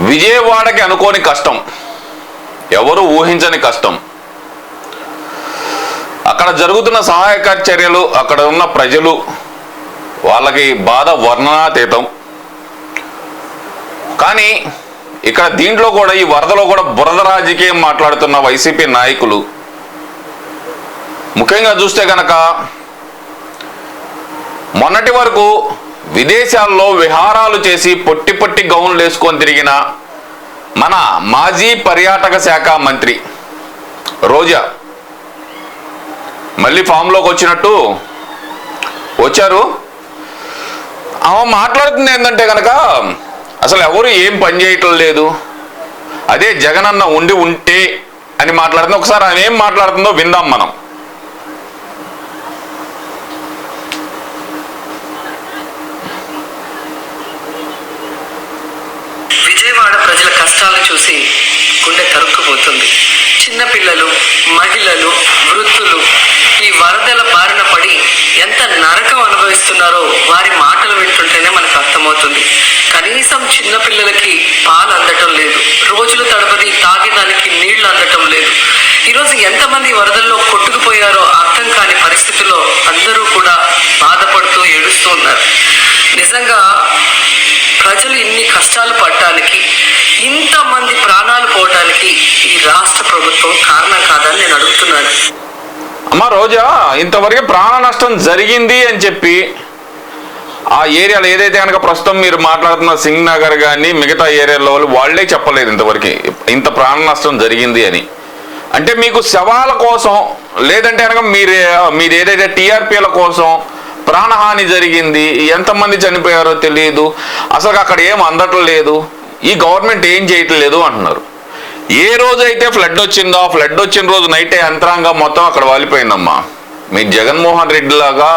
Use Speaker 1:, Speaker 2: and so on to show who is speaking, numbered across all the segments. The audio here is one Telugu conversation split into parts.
Speaker 1: విజయవాడకి అనుకోని కష్టం. ఎవరు ఊహించని కష్టం. అక్కడ జరుగుతున్న సహాయక చర్యలు అక్కడ ఉన్న ప్రజలు వాళ్ళకి బాధ వర్ణనాతీతం. కానీ ఇక్కడ దీంట్లో కూడా ఈ వరదలో కూడా బురద రాజకీయం మాట్లాడుతున్న వైసీపీ నాయకులు. ముఖ్యంగా చూస్తే కనుక మొన్నటి వరకు విదేశాల్లో విహారాలు చేసి పొట్టి పొట్టి గౌన్లు వేసుకొని తిరిగిన మన మాజీ పర్యాటక శాఖ మంత్రి రోజా మళ్ళీ ఫామ్లోకి వచ్చినట్టు వచ్చారు. ఆమె మాట్లాడుతుంది ఏంటంటే కనుక అసలు ఎవరు ఏం పని చేయటం లేదు. అదే జగనన్న ఉండి ఉంటే అని మాట్లాడుతుంది. ఒకసారి ఆమె ఏం మాట్లాడుతుందో విందాం మనం.
Speaker 2: చిన్నపిల్లలు మహిళలు వృద్ధులు ఈ వరదల బారిన పడి ఎంత నరకం అనుభవిస్తున్నారో వారి మాటలు వింటుంటేనే మనకు అర్థమవుతుంది. కనీసం చిన్నపిల్లలకి పాలు అందటం లేదు. రోజులు తడబడి తాగేదానికి నీళ్ళు అందటం లేదు. ఈరోజు ఎంతమంది వరదల్లో కొట్టుకుపోయారో అర్థం కాని పరిస్థితుల్లో అందరూ కూడా బాధపడుతూ ఏడుస్తూ ఉన్నారు. నిజంగా ప్రజలు ఇన్ని కష్టాలు పడటానికి ఇంతమంది ప్రాణాలు పోవటానికి ఈ రాష్ట్ర ప్రభుత్వం కారణం కాదని నేను అడుగుతున్నాను.
Speaker 1: అమ్మ రోజా ఇంతవరకు ప్రాణ నష్టం జరిగింది అని చెప్పి ఆ ఏరియాలో ఏదైతే కనుక ప్రస్తుతం మీరు మాట్లాడుతున్న సింగ్ నగర్ కానీ మిగతా ఏరియాలో వాళ్ళు వాళ్ళే చెప్పలేదు ఇంతవరకు. ఇంత ప్రాణ నష్టం జరిగింది అని. అంటే మీకు శవాల కోసం లేదంటే కనుక మీరే మీరు ఏదైతే టీఆర్పీల కోసం ప్రాణహాని జరిగింది ఎంతమంది చనిపోయారో తెలియదు. అసలు అక్కడ ఏం అందట్లేదు ఈ గవర్నమెంట్ ఏం చేయట్లేదు అంటున్నారు. ఏ రోజైతే ఫ్లడ్ వచ్చిందో ఫ్లడ్ వచ్చిన రోజు నైటే యంత్రాంగం మొత్తం అక్కడ వాలిపోయిందమ్మా. మీ జగన్మోహన్ రెడ్డి లాగా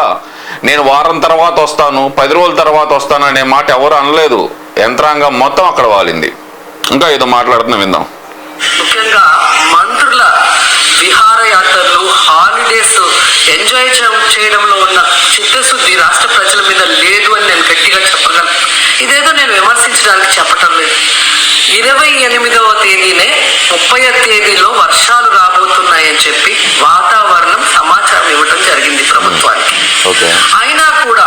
Speaker 1: నేను వారం తర్వాత వస్తాను పది రోజుల తర్వాత వస్తాను అనే మాట ఎవరు అనలేదు. యంత్రాంగం మొత్తం అక్కడ వాలింది. ఇంకా ఏదో మాట్లాడుతున్నా విందాం.
Speaker 2: ముఖ్యంగా మంత్రుల విహారయాత్రలు హాలిడేస్ ఎంజాయ్ చేయడంలో ఉన్న చిత్తశుద్ధి రాష్ట్ర ప్రజల మీద లేదు అని నేను గట్టిగా చెప్పగలను. ఇదేదో నేను విమర్శించడానికి చెప్పటం లేదు. ఇరవై ఎనిమిదవ తేదీనే ముప్పై తేదీలో వర్షాలు రాబోతున్నాయని చెప్పి వాతావరణం సమాచారం ఇవ్వటం జరిగింది ప్రభుత్వానికి. అయినా కూడా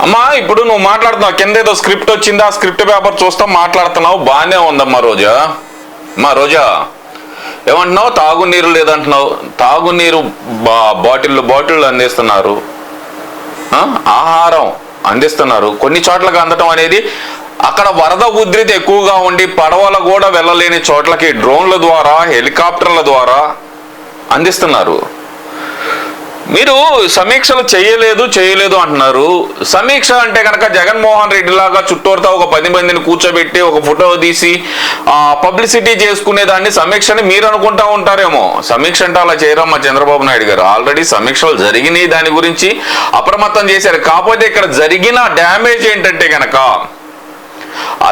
Speaker 1: అమ్మా ఇప్పుడు నువ్వు మాట్లాడుతున్నావు. కింద ఏదో స్క్రిప్ట్ వచ్చింది ఆ స్క్రిప్ట్ పేపర్ చూస్తా మాట్లాడుతున్నావు. బాగానే ఉందమ్మా రోజా. మా రోజా. ఏమంటున్నావు? తాగునీరు లేదంటున్నావు. తాగునీరు బా బాటిల్ బాటిళ్ళు అందిస్తున్నారు. ఆహారం అందిస్తున్నారు. కొన్ని చోట్లకి అందటం అనేది అక్కడ వరద ఉధృతి ఎక్కువగా ఉండి పడవలు కూడా వెళ్ళలేని చోట్లకి డ్రోన్ల ద్వారా హెలికాప్టర్ల ద్వారా అందిస్తున్నారు. మీరు సమీక్షలు చేయలేదు చేయలేదు అంటున్నారు. సమీక్ష అంటే కనుక జగన్మోహన్ రెడ్డి లాగా చుట్టూరుతా ఒక పది మందిని కూర్చోబెట్టి ఒక ఫోటో తీసి పబ్లిసిటీ చేసుకునే దాన్ని సమీక్షని మీరు అనుకుంటా ఉంటారేమో. సమీక్ష అంటే అలా చేయరమ్మా చంద్రబాబు నాయుడు గారు. ఆల్రెడీ సమీక్షలు జరిగినాయి దాని గురించి అప్రమత్తం చేశారు. కాకపోతే ఇక్కడ జరిగిన డ్యామేజ్ ఏంటంటే కనుక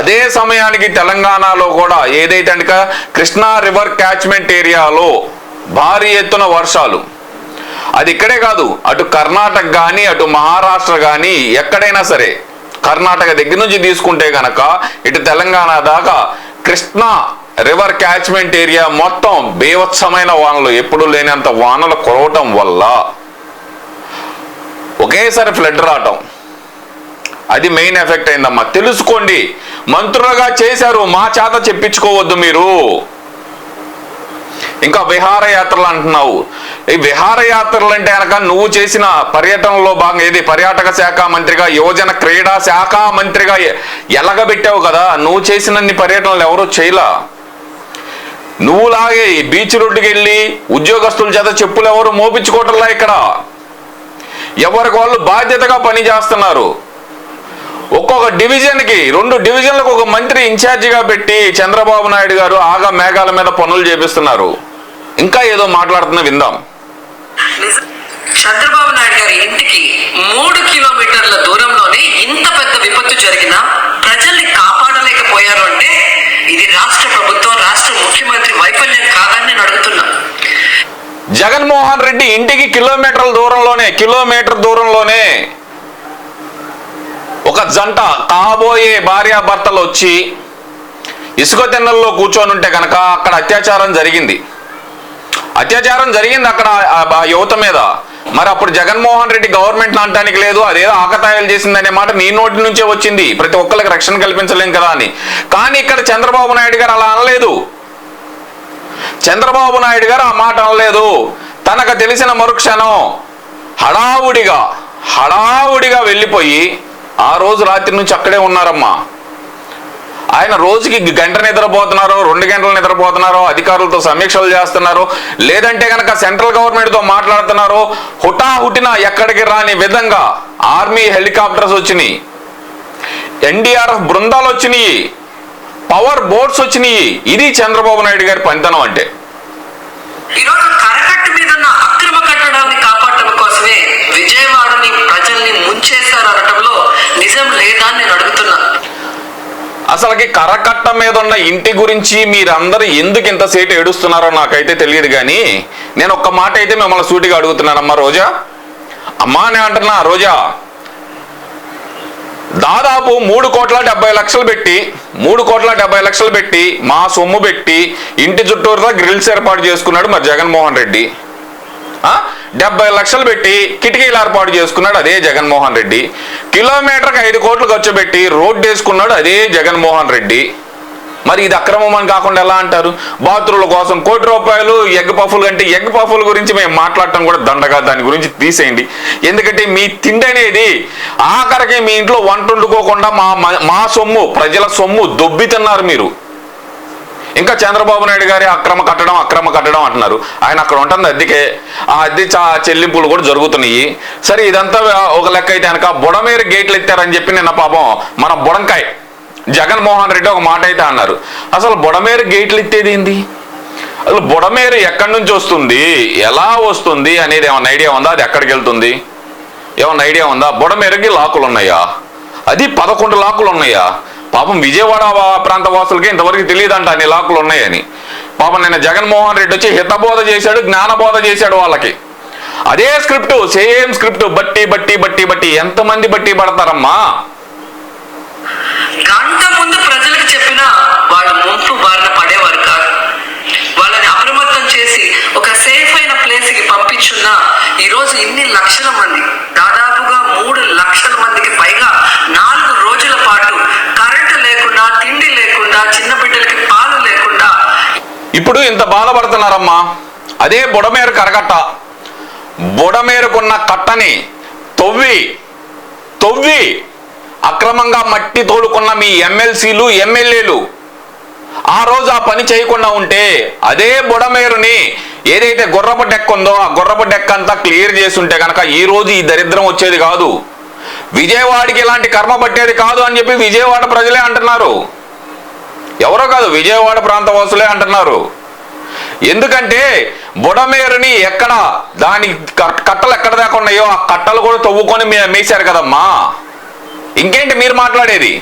Speaker 1: అదే సమయానికి తెలంగాణలో కూడా ఏదైతే కనుక కృష్ణా రివర్ క్యాచ్మెంట్ ఏరియాలో భారీ ఎత్తున వర్షాలు అది ఇక్కడే కాదు. అటు కర్ణాటక కానీ అటు మహారాష్ట్ర కానీ ఎక్కడైనా సరే కర్ణాటక దగ్గర నుంచి తీసుకుంటే గనక ఇటు తెలంగాణ దాకా కృష్ణా రివర్ క్యాచ్మెంట్ ఏరియా మొత్తం బీభత్సమైన వానలు ఎప్పుడు లేనంత వానలు కురవటం వల్ల ఒకేసారి ఫ్లడ్ రావటం. అది మెయిన్ ఎఫెక్ట్ అయిందమ్మా. తెలుసుకోండి. మంత్రులుగా చేశారు. మా చేత చెప్పించుకోవద్దు మీరు. ఇంకా విహారయాత్రలు అంటున్నావు. ఈ విహారయాత్రలు అంటే కనుక నువ్వు చేసిన పర్యటనలో భాగంగా ఏది? పర్యాటక శాఖ మంత్రిగా యువజన క్రీడా శాఖ మంత్రిగా ఎలగబెట్టావు కదా. నువ్వు చేసినన్ని పర్యటనలు ఎవరూ చేయలా? నువ్వులాగే బీచ్ రోడ్డుకి వెళ్ళి ఉద్యోగస్తుల చేత చెప్పులు ఎవరు మోపించుకోవటంలా ఇక్కడ? ఎవరికి వాళ్ళు బాధ్యతగా పని చేస్తున్నారు? ఒక్కొక్క డివిజన్కి రెండు డివిజన్లకు ఒక మంత్రి ఇన్ఛార్జిగా పెట్టి చంద్రబాబు నాయుడు గారు ఆగా మేఘాల మీద పనులు చేపిస్తున్నారు. ఇంకా ఏదో మాట్లాడుతున్నా విందాం.
Speaker 2: చంద్రబాబు నాయుడు గారి ఇంటికి మూడు కిలోమీటర్ల దూరంలోనే ఇంత పెద్ద విపత్తు జరిగినా ప్రజల్ని కాపాడలేకపోయారు అంటే ఇది రాష్ట్ర ప్రభుత్వం రాష్ట్ర ముఖ్యమంత్రి వైఫల్యం కాదని నేను అడుగుతున్నా.
Speaker 1: జగన్మోహన్ రెడ్డి ఇంటికి కిలోమీటర్ల దూరంలోనే కిలోమీటర్ దూరంలోనే ఒక జంట కాబోయే భార్యాభర్తలు వచ్చి ఇసుక తిన్నెల్లో కూర్చొని ఉంటే కనుక అక్కడ అత్యాచారం జరిగింది. అత్యాచారం జరిగింది అక్కడ యువత మీద. మరి అప్పుడు జగన్మోహన్ రెడ్డి గవర్నమెంట్ అనటానికి లేదు అదేదో ఆకతాయాలు చేసిందనే మాట నీ నోటి నుంచే వచ్చింది. ప్రతి ఒక్కరికి రక్షణ కల్పించలేం కదా అని. కానీ ఇక్కడ చంద్రబాబు నాయుడు గారు అలా అనలేదు. చంద్రబాబు నాయుడు గారు ఆ మాట అనలేదు. తనకు తెలిసిన మరుక్షణం హడావుడిగా హడావుడిగా వెళ్ళిపోయి ఆ రోజు రాత్రి నుంచి అక్కడే ఉన్నారమ్మా. ఆయన రోజుకి గంట నిద్రపోతున్నారు రెండు గంటలు నిద్రపోతున్నారు అధికారులతో సమీక్షలు చేస్తున్నారు లేదంటే కనుక సెంట్రల్ గవర్నమెంట్తో మాట్లాడుతున్నారు హుటాహుటిన ఎక్కడికి రాని విధంగా ఆర్మీ హెలికాప్టర్స్ వచ్చినాయి. ఎన్డీఆర్ఎఫ్ బృందాలు వచ్చినాయి. పవర్ బోట్స్ వచ్చినాయి. ఇది చంద్రబాబు నాయుడు గారి పనితనం అంటే.
Speaker 2: ఈరోజు కరకట్టు మీద ఉన్న అక్రమ కట్టడాన్ని కాపాడటం కోసమే విజయవాడని ప్రజల్ని ముంచేశారు అనటంలో నిజం లేదా నేను అడుగుతున్నా.
Speaker 1: అసలుకి కరకట్ట మీద ఉన్న ఇంటి గురించి మీరందరూ ఎందుకు ఇంతసేపు ఏడుస్తున్నారో నాకైతే తెలియదు కానీ నేను ఒక్క మాట అయితే మిమ్మల్ని సూటిగా అడుగుతున్నానమ్మా రోజా. అమ్మా నేను అంటున్నా రోజా. దాదాపు మూడు కోట్ల డెబ్బై లక్షలు పెట్టి మూడు కోట్ల డెబ్బై లక్షలు పెట్టి మా సొమ్ము పెట్టి ఇంటి చుట్టూరుగా గ్రిల్స్ ఏర్పాటు చేసుకున్నాడు మరి జగన్మోహన్ రెడ్డి. ఆ? డెబ్బై లక్షలు పెట్టి కిటికీలు ఏర్పాటు చేసుకున్నాడు అదే జగన్మోహన్ రెడ్డి. కిలోమీటర్కి ఐదు కోట్లు ఖర్చు పెట్టి రోడ్డు వేసుకున్నాడు అదే జగన్మోహన్ రెడ్డి. మరి ఇది అక్రమం అని కాకుండా ఎలా అంటారు? బాత్రూమ్ల కోసం కోటి రూపాయలు ఎగ్ పఫులు అంటే ఎగ్ పఫుల గురించి మేము మాట్లాడటం కూడా దండగా దాని గురించి తీసేయండి. ఎందుకంటే మీ తిండి అనేది ఆఖరికి మీ ఇంట్లో వంట వండుకోకుండా మా మా- మా సొమ్ము ప్రజల సొమ్ము దొబ్బి తిన్నారు మీరు. ఇంకా చంద్రబాబు నాయుడు గారి అక్రమ కట్టడం అక్రమ కట్టడం అంటున్నారు. ఆయన అక్కడ ఉంటుంది అద్దెకే. ఆ అద్దె చా చెల్లింపులు కూడా జరుగుతున్నాయి. సరే ఇదంతా ఒక లెక్క అయితే కనుక బుడమేరు గేట్లు ఎత్తారని చెప్పి నిన్న పాపం మన బుడంకాయ్ జగన్మోహన్ రెడ్డి ఒక మాట అయితే అన్నారు. అసలు బుడమేరు గేట్లు ఎత్తేది ఏంది? అసలు బుడమేరు ఎక్కడి నుంచి వస్తుంది? ఎలా వస్తుంది అనేది ఏమన్నా ఐడియా ఉందా? అది ఎక్కడికి వెళ్తుంది? ఏమన్నా ఐడియా ఉందా? బుడమేరుకి లాకులు ఉన్నాయా అది పదకొండు లాకులు ఉన్నాయా పాపం విజయవాడ ప్రాంత వాసులకి ఇంతవరకు తెలియదంట అన్ని లాకులు ఉన్నాయని. పాపం నిన్న జగన్మోహన్ రెడ్డి వచ్చి హితబోధ చేశాడు జ్ఞానబోధ చేశాడు వాళ్ళకి. అదే స్క్రిప్ట్ సేమ్ స్క్రిప్ట్ బట్టి బట్టి బట్టి బట్టి. ఎంతమంది బట్టి పడతారమ్మా?
Speaker 2: గంట ముందు ప్రజలకు చెప్పినా వాళ్ళు ముంపు బారిన పడేవారు కాదు వాళ్ళని అప్రమత్తం చేసి ఒక సేఫ్ అయిన ప్లేస్కి పంపించున్నా ఈ రోజు ఇన్ని లక్షల మంది దాదాపుగా మూడు లక్షల మందికి పైగా నాలుగు రోజుల పాటు కరెంటు లేకుండా తిండి లేకుండా చిన్న బిడ్డలకి పాలు లేకుండా
Speaker 1: ఇప్పుడు పడుతున్నారమ్మా బాధపడుతున్నారమ్మా. అదే బుడమేరు కరకట్ట. బుడమేరుకున్న కట్టని తొవ్వి తొవ్వి అక్రమంగా మట్టి తోలుకున్న మీ ఎమ్మెల్సీలు ఎమ్మెల్యేలు ఆ రోజు ఆ పని చేయకుండా ఉంటే అదే బుడమేరుని ఏదైతే గుర్రపు డెక్ ఉందో ఆ గుర్రపు డెక్ అంతా క్లియర్ చేసుంటే కనుక ఈ రోజు ఈ దరిద్రం వచ్చేది కాదు. విజయవాడకి ఇలాంటి కర్మ పట్టేది కాదు అని చెప్పి విజయవాడ ప్రజలే అంటున్నారు. ఎవరో కాదు విజయవాడ ప్రాంత వాసులే అంటున్నారు. ఎందుకంటే బుడమేరుని ఎక్కడ దాని కట్టలు ఎక్కడ దాకా ఉన్నాయో ఆ కట్టలు కూడా తవ్వుకొని మీ కదమ్మా. ఇంకేంటి మీరు మాట్లాడేది?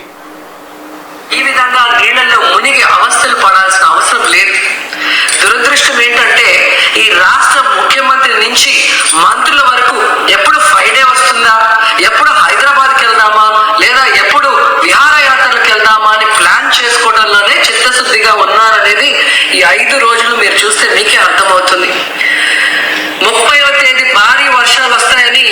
Speaker 2: ఈ విధంగా నీళ్ళల్లో మునిగి అవస్థలు పడాల్సిన అవసరం లేదు. దురదృష్టం ఏంటంటే ఈ రాష్ట్ర ముఖ్యమంత్రి నుంచి మంత్రుల వరకు ఎప్పుడు ఫ్రైడే వస్తుందా? ఎప్పుడు హైదరాబాద్ వెళ్దామా లేదా ఎప్పుడు విహారయాత్రలకు వెళ్దామా అని ప్లాన్ చేసుకోవడంలోనే చిత్తశుద్ధిగా ఉన్నారనేది ఈ ఐదు రోజులు మీరు చూస్తే మీకే అర్థమవుతుంది. ముప్పైవ తేదీ భారీ వర్షాలు వస్తాయని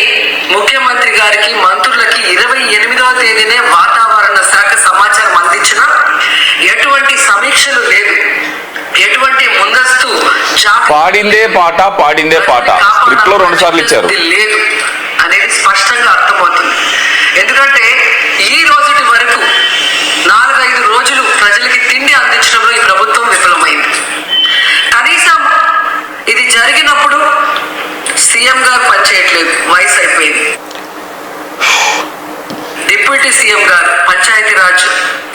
Speaker 2: ముఖ్యమంత్రి గారికి మంత్రులకి ఇరవై ఎనిమిదవ తేదీనే వాతావరణ శాఖ సమాచారం అందించిన ఎటువంటి సమీక్షలు లేదు ఎటువంటి ముందస్తు
Speaker 1: పాడిందే పాట పాడిందే పాట. స్క్రిప్ట్లో రెండు సార్లు ఇచ్చారు.
Speaker 2: లేదు అనేది స్పష్టంగా అర్థమవుతుంది. ఎందుకంటే ఈ రోజుటి వరకు నాలుగైదు రోజులు తిండి అందించడంలో ఈ ప్రభుత్వం విఫలమైంది. కనీసం ఇది జరిగినప్పుడు సీఎం గారు పనిచేయట్లేదు వయసు అయిపోయింది. డిప్యూటీ సీఎం గారు పంచాయతీరాజ్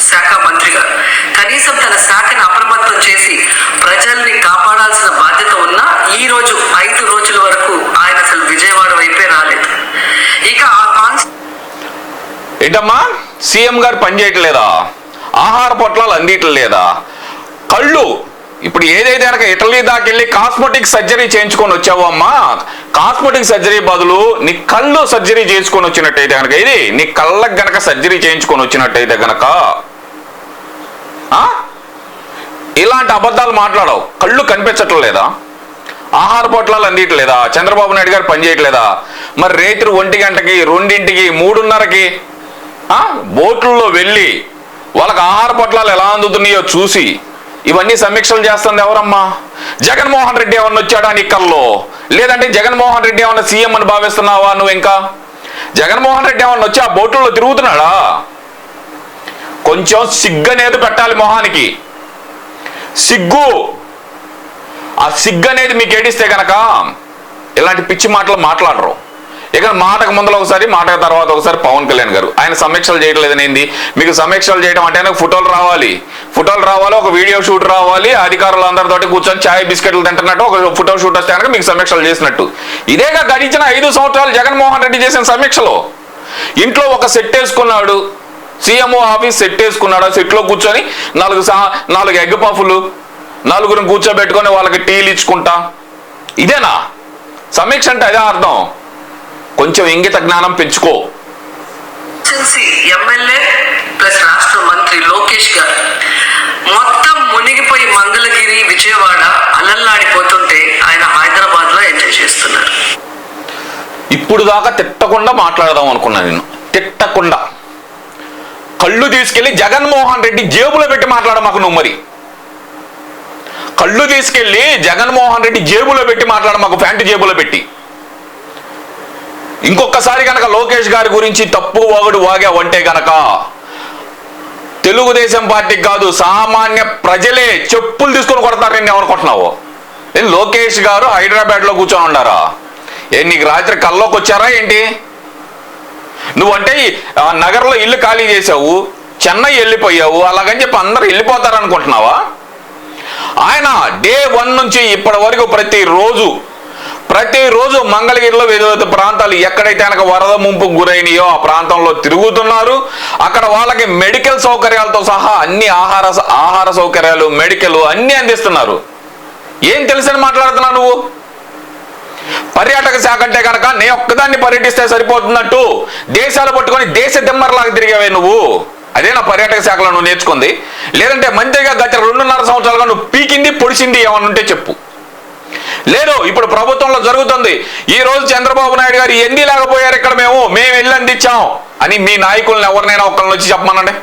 Speaker 2: శాఖ మంత్రి గారు కనీసం తన శాఖను అప్రమత్తం చేసి ప్రజల్ని కాపాడాల్సిన బాధ్యత ఉన్నా ఈ రోజు ఐదు రోజుల వరకు ఆయన అసలు విజయవాడ వైపే రాలేదు. ఇక ఆ
Speaker 1: ఏంటమ్మా? సీఎం గారు పనిచేయట్లేదా ఆహార పొట్లాలు అందియట్లేదా కళ్ళు ఇప్పుడు ఏదైతే కనుక ఇటలీ దాకెళ్ళి కాస్మెటిక్ సర్జరీ చేయించుకొని వచ్చావు అమ్మా కాస్మెటిక్ సర్జరీ బదులు నీ కళ్ళు సర్జరీ చేసుకొని వచ్చినట్టయితే కనుక ఇది నీ కళ్ళకు గనక సర్జరీ చేయించుకొని వచ్చినట్టయితే గనక ఇలాంటి అబద్ధాలు మాట్లాడవు. కళ్ళు కనిపించట్లేదా ఆహార పొట్లాలు అందియట్లేదా చంద్రబాబు నాయుడు గారు పని చేయట్లేదా మరి రేత్రి ఒంటి గంటకి రెండింటికి మూడున్నరకి బోట్లలో వెళ్ళి వాళ్ళకి ఆహార పొట్లాలు ఎలా అందుతున్నాయో చూసి ఇవన్నీ సమీక్షలు చేస్తుంది ఎవరమ్మా? జగన్మోహన్ రెడ్డి ఏమన్నా వచ్చాడా నీ కల్లో? లేదంటే జగన్మోహన్ రెడ్డి ఏమన్నా సీఎం అని భావిస్తున్నావా నువ్వు ఇంకా? జగన్మోహన్ రెడ్డి ఏమన్నా వచ్చి ఆ బోటుల్లో తిరుగుతున్నాడా? కొంచెం సిగ్గనేది పెట్టాలి మొహానికి. సిగ్గు. ఆ సిగ్గు అనేది మీకు ఏడిస్తే గనక ఇలాంటి పిచ్చి మాటలు మాట్లాడరు. ఇక మాటకు ముందర ఒకసారి మాటకు తర్వాత ఒకసారి పవన్ కళ్యాణ్ గారు. ఆయన సమీక్షలు చేయట్లేదు ఏంది? మీకు సమీక్షలు చేయడం అంటే ఆయనకు ఫోటోలు రావాలి. ఫోటోలు రావాలి ఒక వీడియో షూట్ రావాలి అధికారులు అందరితో కూర్చొని చాయ్ బిస్కెట్లు తింటున్నట్టు ఒక ఫోటో షూట్ వస్తే కనుక మీకు సమీక్షలు చేసినట్టు. ఇదేగా గడిచిన ఐదు సంవత్సరాలు జగన్మోహన్ రెడ్డి చేసిన సమీక్షలో. ఇంట్లో ఒక సెట్ వేసుకున్నాడు. సీఎంఓ ఆఫీస్ సెట్ వేసుకున్నాడు. ఆ సెట్లో కూర్చొని నాలుగు సా నాలుగు ఎగ్ పఫులు నలుగురిని కూర్చోబెట్టుకొని వాళ్ళకి టీలు ఇచ్చుకుంటా. ఇదేనా? సమీక్ష అంటే అదే అర్థం. కొంచెం ఇంగిత జ్ఞానం పెంచుకో.
Speaker 2: ఎమ్మెల్యే ప్లస్ రాష్ట్ర మంత్రి లోకేష్ గారు మొత్తం మునిగిపోయి మంగళగిరి విజయవాడ అలల్లాడిపోతుంటే ఆయన హైదరాబాద్లో ఎంజాయ్ చేస్తున్నారు.
Speaker 1: ఇప్పుడు దాకా తిట్టకుండా మాట్లాడదాం అనుకున్నా నేను. తిట్టకుండా. కళ్ళు తీసుకెళ్ళి జగన్మోహన్ రెడ్డి జేబులో పెట్టి మాట్లాడ మాకు నువ్వు మరి. కళ్ళు తీసుకెళ్ళి జగన్మోహన్ రెడ్డి జేబులో పెట్టి మాట్లాడ మాకు ప్యాంటు జేబులో పెట్టి. ఇంకొకసారి కనుక లోకేష్ గారి గురించి తప్పు వాగుడు వాగావంటే గనక తెలుగుదేశం పార్టీకి కాదు సామాన్య ప్రజలే చెప్పులు తీసుకొని కొడతారు నేను ఏమనుకుంటున్నావు లోకేష్ గారు హైదరాబాద్లో కూర్చొని ఉండారా ఏ నీకు రాత్రి కల్లోకి వచ్చారా ఏంటి? నువ్వంటే ఆ, నగరంలో ఇల్లు ఖాళీ చేసావు చెన్నై వెళ్ళిపోయావు అలాగని చెప్పి అందరు వెళ్ళిపోతారనుకుంటున్నావా? ఆయన డే వన్ నుంచి ఇప్పటి వరకు ప్రతిరోజు ప్రతిరోజు మంగళగిరిలో వివిధ ప్రాంతాలు ఎక్కడైతే కనుక వరద ముంపుకు గురైనయో ఆ ప్రాంతంలో తిరుగుతున్నారు. అక్కడ వాళ్ళకి మెడికల్ సౌకర్యాలతో సహా అన్ని ఆహార ఆహార సౌకర్యాలు మెడికల్ అన్ని అందిస్తున్నారు. ఏం తెలుసని మాట్లాడుతున్నావు నువ్వు? పర్యాటక శాఖ అంటే కనుక నే ఒక్కదాన్ని పర్యటిస్తే సరిపోతున్నట్టు. దేశాలు పట్టుకొని దేశ దిమ్మరలాగా తిరిగావే నువ్వు. అదే నా పర్యాటక శాఖలో నువ్వు నేర్చుకుంది. లేదంటే మంత్రిగా గత రెండున్నర సంవత్సరాలుగా నువ్వు పీకింది పొడిచింది ఏమన్నా ఉంటే చెప్పు. లేదు ఇప్పుడు ప్రభుత్వంలో జరుగుతుంది. ఈ రోజు చంద్రబాబు నాయుడు గారు ఎన్ని లేకపోయారు ఇక్కడ మేము మేము వెళ్ళి అందించాం అని మీ నాయకులను ఎవరినైనా ఒకళ్ళని వచ్చి చెప్పమనండి?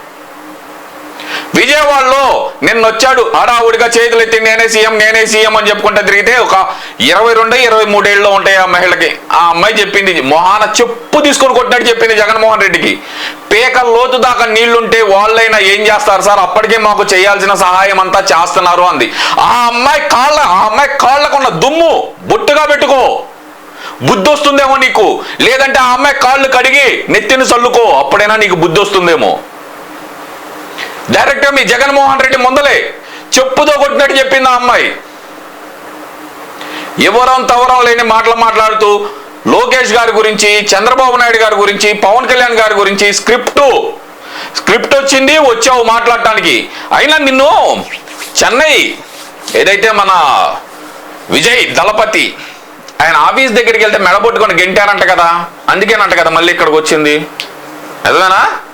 Speaker 1: విజయవాడలో నిన్న వచ్చాడు హడావుడిగా చేతులు ఎత్తి నేనే సీఎం నేనే సీఎం అని చెప్పుకుంటే తిరిగితే ఒక ఇరవై రెండు ఇరవై మూడేళ్ళు ఉంటాయి ఆ మహిళకి. ఆ అమ్మాయి చెప్పింది మొహాన చెప్పు తీసుకొని కొట్టినట్టు చెప్పింది జగన్మోహన్ రెడ్డికి. పేక లోతు దాకా నీళ్ళుంటే వాళ్ళైనా ఏం చేస్తారు సార్? అప్పటికే మాకు చేయాల్సిన సహాయం అంతా చేస్తున్నారు అంది. ఆ అమ్మాయి కాళ్ళ ఆ అమ్మాయి కాళ్ళకున్న దుమ్ము బొట్టుగా పెట్టుకో. బుద్ధి వస్తుందేమో నీకు? లేదంటే ఆ అమ్మాయి కాళ్ళు కడిగి నెత్తిని చల్లుకో. అప్పుడైనా నీకు బుద్ధి వస్తుందేమో డైరెక్ట్గా మీ జగన్మోహన్ రెడ్డి ముందలే. చెప్పుతో కొట్టినట్టు చెప్పింది ఆ అమ్మాయి. ఎవరం తవరం లేని మాటలు మాట్లాడుతూ లోకేష్ గారి గురించి చంద్రబాబు నాయుడు గారి గురించి పవన్ కళ్యాణ్ గారి గురించి స్క్రిప్ట్. స్క్రిప్ట్ వచ్చింది వచ్చావు మాట్లాడటానికి. అయినా నిన్ను చెన్నై ఏదైతే మన విజయ్ దళపతి ఆయన ఆఫీస్ దగ్గరికి వెళ్తే మెడబొట్టుకొని గెంటారంట కదా. అందుకేనంట కదా మళ్ళీ ఇక్కడికి వచ్చింది. నిజమేనా